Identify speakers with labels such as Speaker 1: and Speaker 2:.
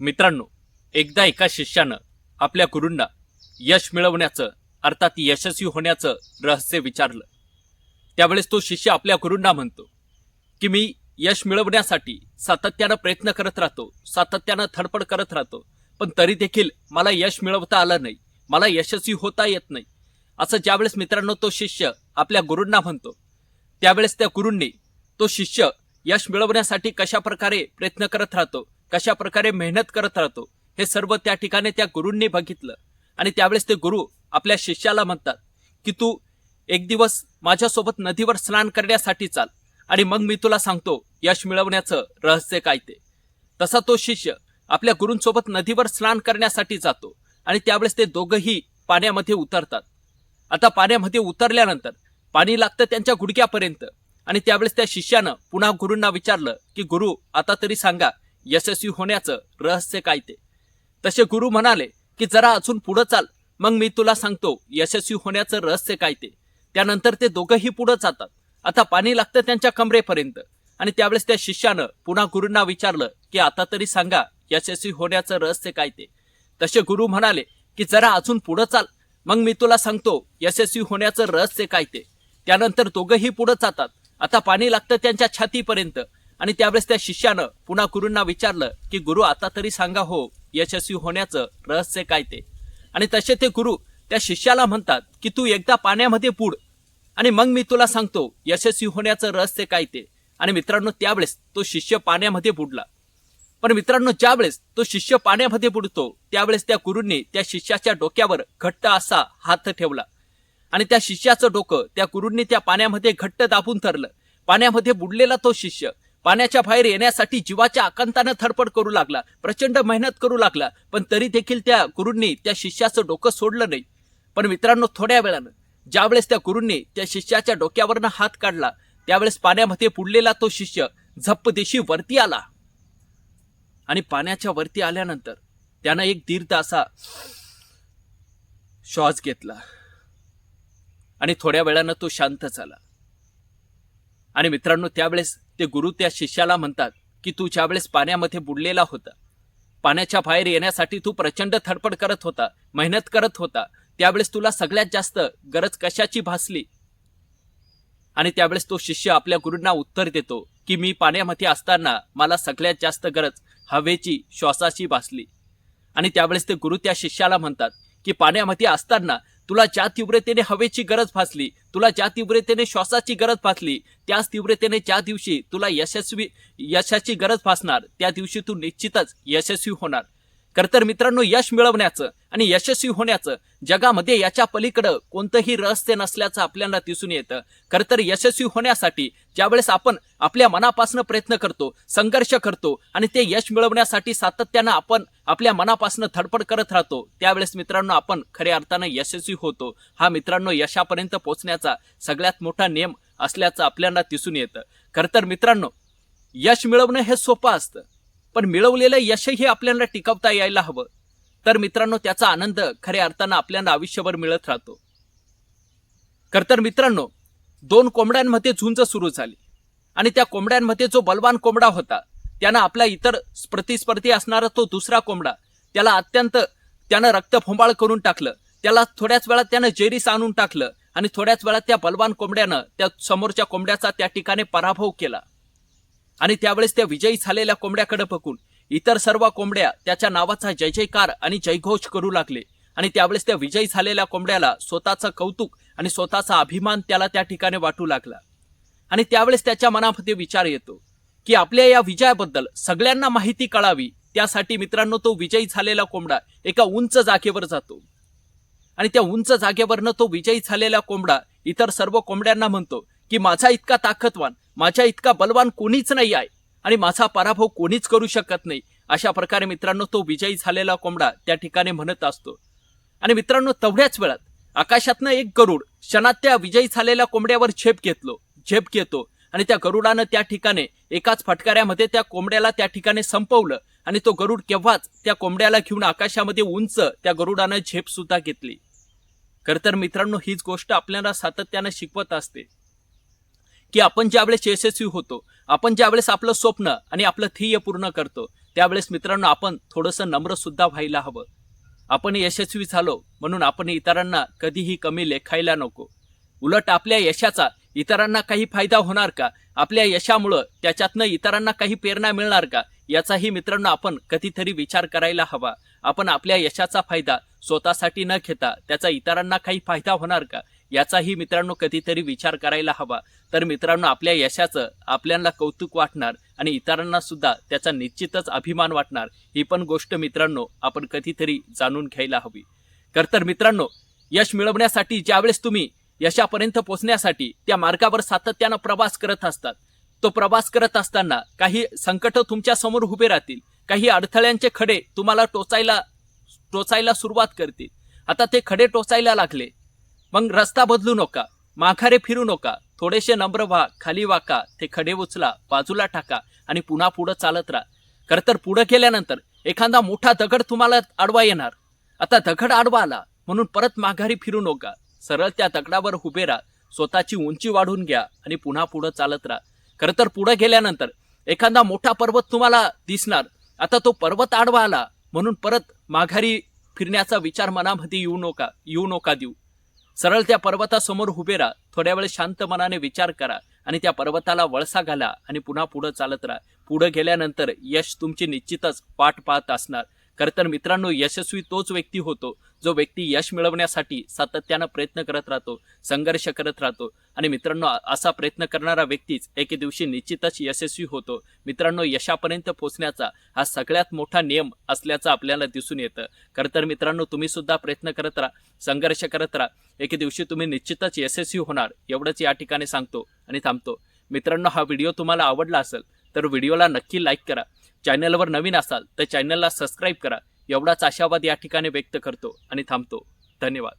Speaker 1: मित्रांनो एकदा एका शिष्यानं आपल्या गुरूंना यश मिळवण्याचं अर्थात यशस्वी होण्याचं रहस्य विचारलं. त्यावेळेस तो शिष्य आपल्या गुरूंना म्हणतो की मी यश मिळवण्यासाठी सातत्यानं प्रयत्न करत राहतो सातत्यानं धडपड करत राहतो पण तरी देखील मला यश मिळवता आलं नाही मला यशस्वी होता येत नाही. असं ज्यावेळेस मित्रांनो तो शिष्य आपल्या गुरूंना म्हणतो त्यावेळेस त्या गुरूंनी तो शिष्य यश मिळवण्यासाठी कशा प्रकारे प्रयत्न करत राहतो कशा प्रकारे मेहनत करत राहतो हे सर्व त्या ठिकाणी त्या गुरूंनी बघितलं. आणि त्यावेळेस ते गुरु आपल्या शिष्याला म्हणतात की तू एक दिवस माझ्यासोबत नदीवर स्नान करण्यासाठी चाल आणि मग मी तुला सांगतो यश मिळवण्याचं रहस्य काय ते. तसा तो शिष्य आपल्या गुरूंसोबत नदीवर स्नान करण्यासाठी जातो आणि त्यावेळेस ते दोघंही पाण्यामध्ये उतरतात. आता पाण्यामध्ये उतरल्यानंतर पाणी लागतं त्यांच्या गुडघ्यापर्यंत आणि त्यावेळेस त्या शिष्यानं पुन्हा गुरूंना विचारलं की गुरु आता तरी सांगा यशस्वी होण्याचं रहस्य काय ते? तसे गुरु म्हणाले की जरा अजून पुढं चाल. मग मी तुला सांगतो यशस्वी होण्याचं रहस्य काय ते. त्यानंतर ते दोघंही पुढं जातात. आता पाणी लागतं त्यांच्या कमरेपर्यंत. आणि त्यावेळेस त्या शिष्यानं पुन्हा गुरूंना विचारलं की आता तरी सांगा यशस्वी होण्याचं रहस्य काय ते? तसे गुरु म्हणाले की जरा अजून पुढं चाल. मग मी तुला सांगतो यशस्वी होण्याचं रहस्य काय ते? त्यानंतर दोघंही पुढं जातात. आता पाणी लागतं त्यांच्या छातीपर्यंत. आणि त्यावेळेस त्या शिष्यानं पुन्हा गुरूंना विचारलं की गुरु आता तरी सांगा हो यशस्वी होण्याचं रहस्य काय ते? आणि तसे ते गुरु त्या शिष्याला म्हणतात की तू एकदा पाण्यामध्ये बुड आणि मग मी तुला सांगतो यशस्वी होण्याचं रहस्य काय ते. आणि मित्रांनो त्यावेळेस तो शिष्य पाण्यामध्ये बुडला. पण मित्रांनो ज्यावेळेस तो शिष्य पाण्यामध्ये बुडतो त्यावेळेस त्या गुरूंनी त्या शिष्याच्या डोक्यावर घट्ट असा हात ठेवला. आणि त्या शिष्याचं डोकं त्या गुरूंनी त्या पाण्यामध्ये घट्ट दाबून धरलं. पाण्यामध्ये बुडलेला तो शिष्य पाण्याच्या बाहेर येण्यासाठी जीवाच्या आकांतानं थडपड करू लागला प्रचंड मेहनत करू लागला पण तरी देखील त्या गुरूंनी त्या शिष्याचं डोकं सोडलं नाही. पण मित्रांनो थोड्या वेळानं ज्यावेळेस त्या गुरूंनी त्या शिष्याच्या डोक्यावरनं हात काढला त्यावेळेस पाण्यामध्ये बुडलेला तो शिष्य झप्प देशी वरती आला. आणि पाण्याच्या वरती आल्यानंतर त्यानं एक दीर्घ असा श्वास घेतला. आणि थोड्या वेळानं तो शांत झाला. आणि मित्रांनो त्यावेळेस ते गुरु त्या शिष्याला म्हणतात की तू ज्यावेळेस पाण्यामध्ये बुडलेला होता पाण्याच्या बाहेर येण्यासाठी तू प्रचंड धडपड करत होता मेहनत करत होता त्यावेळेस तुला सगळ्यात जास्त गरज कशाची भासली? आणि त्यावेळेस तो शिष्य आपल्या गुरूंना उत्तर देतो की मी पाण्यामध्ये असताना मला सगळ्यात जास्त गरज हवेची श्वासाची भासली. आणि त्यावेळेस ते गुरु त्या शिष्याला म्हणतात की पाण्यामध्ये असताना तुला ज्या तीव्रतेने हवेची गरज भासली तुला ज्या तीव्रतेने श्वासाची गरज भासली त्याच तीव्रतेने ज्या दिवशी तुला यशस्वी यशाची गरज भासणार त्या दिवशी तू निश्चितच यशस्वी होणार. खरं तर मित्रांनो यश मिळवण्याचं आणि यशस्वी होण्याचं जगामध्ये याच्या पलीकडं कोणतंही रहस्य नसल्याचं आपल्याला दिसून येतं. खरं तर यशस्वी होण्यासाठी ज्यावेळेस आपण आपल्या मनापासून प्रयत्न करतो संघर्ष करतो आणि ते यश मिळवण्यासाठी सातत्यानं आपण आपल्या मनापासून धडपड करत राहतो त्यावेळेस मित्रांनो आपण खऱ्या अर्थानं यशस्वी होतो. हा मित्रांनो यशापर्यंत पोहोचण्याचा सगळ्यात मोठा नियम असल्याचं आपल्याला दिसून येतं. खरं तर मित्रांनो यश मिळवणं हे सोपं असतं. पण मिळवलेलं यशही आपल्याला टिकवता यायला हवं. तर मित्रांनो त्याचा आनंद खऱ्या अर्थानं आपल्याला आयुष्यभर मिळत राहतो. खर तर मित्रांनो दोन कोंबड्यांमध्ये झुंज सुरू झाली. आणि त्या कोंबड्यांमध्ये जो बलवान कोंबडा होता त्यानं आपला इतर प्रतिस्पर्धी असणारा तो दुसरा कोंबडा त्याला अत्यंत त्यानं रक्तफोंबाळ करून टाकलं. त्याला थोड्याच वेळात त्यानं जेरीस आणून टाकलं आणि थोड्याच वेळात त्या बलवान कोंबड्यानं त्या समोरच्या कोंबड्याचा त्या ठिकाणी पराभव केला. आणि त्यावेळेस त्या विजयी झालेल्या कोंबड्याकडे बघून इतर सर्व कोंबड्या त्याच्या नावाचा जय जयकार आणि जयघोष करू लागले. आणि त्यावेळेस त्या विजयी झालेल्या कोंबड्याला स्वतःचं कौतुक आणि स्वतःचा अभिमान त्याला त्या ठिकाणी वाटू लागला. आणि त्यावेळेस त्याच्या मनामध्ये विचार येतो की आपल्या या विजयाबद्दल सगळ्यांना माहिती कळावी त्यासाठी मित्रांनो तो विजयी झालेला कोंबडा एका उंच जागेवर जातो. आणि त्या उंच जागेवरनं तो विजयी झालेला कोंबडा इतर सर्व कोंबड्यांना म्हणतो की माझा इतका ताकदवान माझ्या इतका बलवान कोणीच नाही आहे आणि माझा पराभव कोणीच करू शकत नाही. अशा प्रकारे मित्रांनो तो विजयी झालेला कोंबडा त्या ठिकाणी म्हणत असतो. आणि मित्रांनो तेवढ्याच वेळात आकाशातनं एक गरुड क्षणात त्या विजयी झालेल्या कोंबड्यावर झेप घेतलो झेप घेतो आणि त्या गरुडानं त्या ठिकाणी एकाच फटकाऱ्यामध्ये त्या कोंबड्याला त्या ठिकाणी संपवलं आणि तो गरुड केव्हाच त्या कोंबड्याला घेऊन आकाशामध्ये उंच त्या गरुडानं झेप सुद्धा घेतली. खरं तर मित्रांनो हीच गोष्ट आपल्याला सातत्यानं शिकवत असते. की आपण ज्यावेळेस यशस्वी होतो आपण ज्यावेळेस आपलं स्वप्न आणि आपलं ध्येय पूर्ण करतो त्यावेळेस मित्रांनो आपण थोडंसं नम्र सुद्धा व्हायला हवं. आपण यशस्वी झालो म्हणून आपण इतरांना कधीही कमी लेखायला नको. उलट आपल्या यशाचा इतरांना काही फायदा होणार का? आपल्या यशामुळं त्याच्यातनं इतरांना काही प्रेरणा मिळणार का? याचाही मित्रांनो आपण कधीतरी विचार करायला हवा. आपण आपल्या यशाचा फायदा स्वतःसाठी न घेता त्याचा इतरांना काही फायदा होणार का? याचाही मित्रांनो कधीतरी विचार करायला हवा. तर मित्रांनो आपल्या यशाचं आपल्याला कौतुक वाटणार आणि इतरांना सुद्धा त्याचा निश्चितच अभिमान वाटणार ही पण गोष्ट मित्रांनो आपण कधीतरी जाणून घ्यायला हवी. तर तर मित्रांनो यश मिळवण्यासाठी ज्यावेळेस तुम्ही यशापर्यंत पोहोचण्यासाठी त्या मार्गावर सातत्यानं प्रवास करत असतात तो प्रवास करत असताना काही संकट तुमच्यासमोर उभे राहतील काही अडथळ्यांचे खडे तुम्हाला टोचायला टोचायला सुरुवात करतील. आता ते खडे टोचायला लागले मग रस्ता बदलू नका. माघारे फिरू नका. थोडेसे नम्र व्हा खाली वाका ते खडे उचला बाजूला टाका आणि पुन्हा पुढं चालत राहा. खरं तर पुढं गेल्यानंतर एखादा मोठा दगड तुम्हाला आडवा येणार. आता दगड आडवा आला म्हणून परत माघारी फिरू नका. सरळ त्या दगडावर उभे राहा. स्वतःची उंची वाढून घ्या आणि पुन्हा पुढं चालत राहा. खरं तर पुढं गेल्यानंतर एखादा मोठा पर्वत तुम्हाला दिसणार. आता तो पर्वत आडवा आला म्हणून परत माघारी फिरण्याचा विचार मनामध्ये येऊ नका येऊ नका देऊ. सरळ त्या पर्वतासमोर उभे राहा. थोड्या वेळ शांत मनाने विचार करा आणि त्या पर्वताला वळसा घाला आणि पुन्हा पुढं चालत राहा. पुढं गेल्यानंतर यश तुमची निश्चितच वाट पाहत असणार. खरं तर मित्रांनो यशस्वी तोच व्यक्ती होतो जो व्यक्ती यश मिळवण्यासाठी सातत्यानं प्रयत्न करत राहतो संघर्ष करत राहतो. आणि मित्रांनो असा प्रयत्न करणारा व्यक्तीच एके दिवशी निश्चितच यशस्वी होतो. मित्रांनो यशापर्यंत पोहोचण्याचा हा सगळ्यात मोठा नियम असल्याचं आपल्याला दिसून येतं. खरं तर मित्रांनो तुम्ही सुद्धा प्रयत्न करत राहा संघर्ष करत राहा. एके दिवशी तुम्ही निश्चितच यशस्वी होणार एवढंच या ठिकाणी सांगतो आणि थांबतो. मित्रांनो हा व्हिडिओ तुम्हाला आवडला असेल तर व्हिडिओला नक्की लाईक करा. चॅनलवर नवीन असाल तर चॅनलला सबस्क्राईब करा. एवढाच आशावाद या ठिकाणी व्यक्त करतो आणि थांबतो. धन्यवाद.